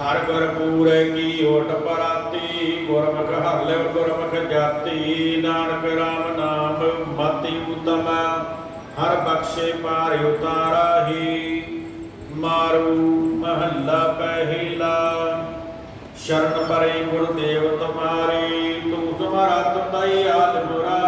हर नारकरपूर की ओट पराती गुरमुख हर लिव गुरमुख जाति नानक राम नाम मति उत्तम हर बख्शे पार उतारा ही मारू महला पहला शरण परे गुरुदेव तुम्हारी तू तुम्हारा तुम दयाल बुरा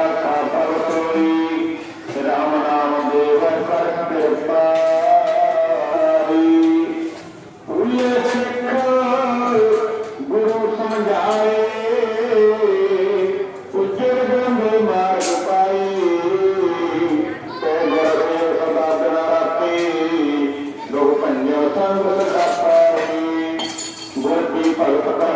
सर्व गोपी पालकता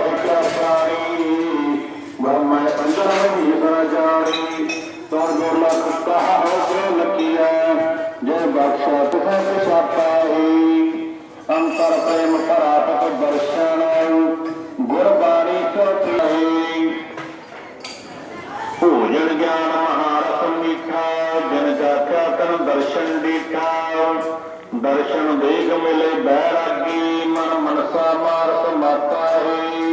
ਦਰਸ਼ਨ ਦੇਖ ਮਿਲੇ ਬੈਰਾਗੀ ਮਨ ਮਨਸਾ ਮਾਰਸ ਮਾਤਾ ਹੈ।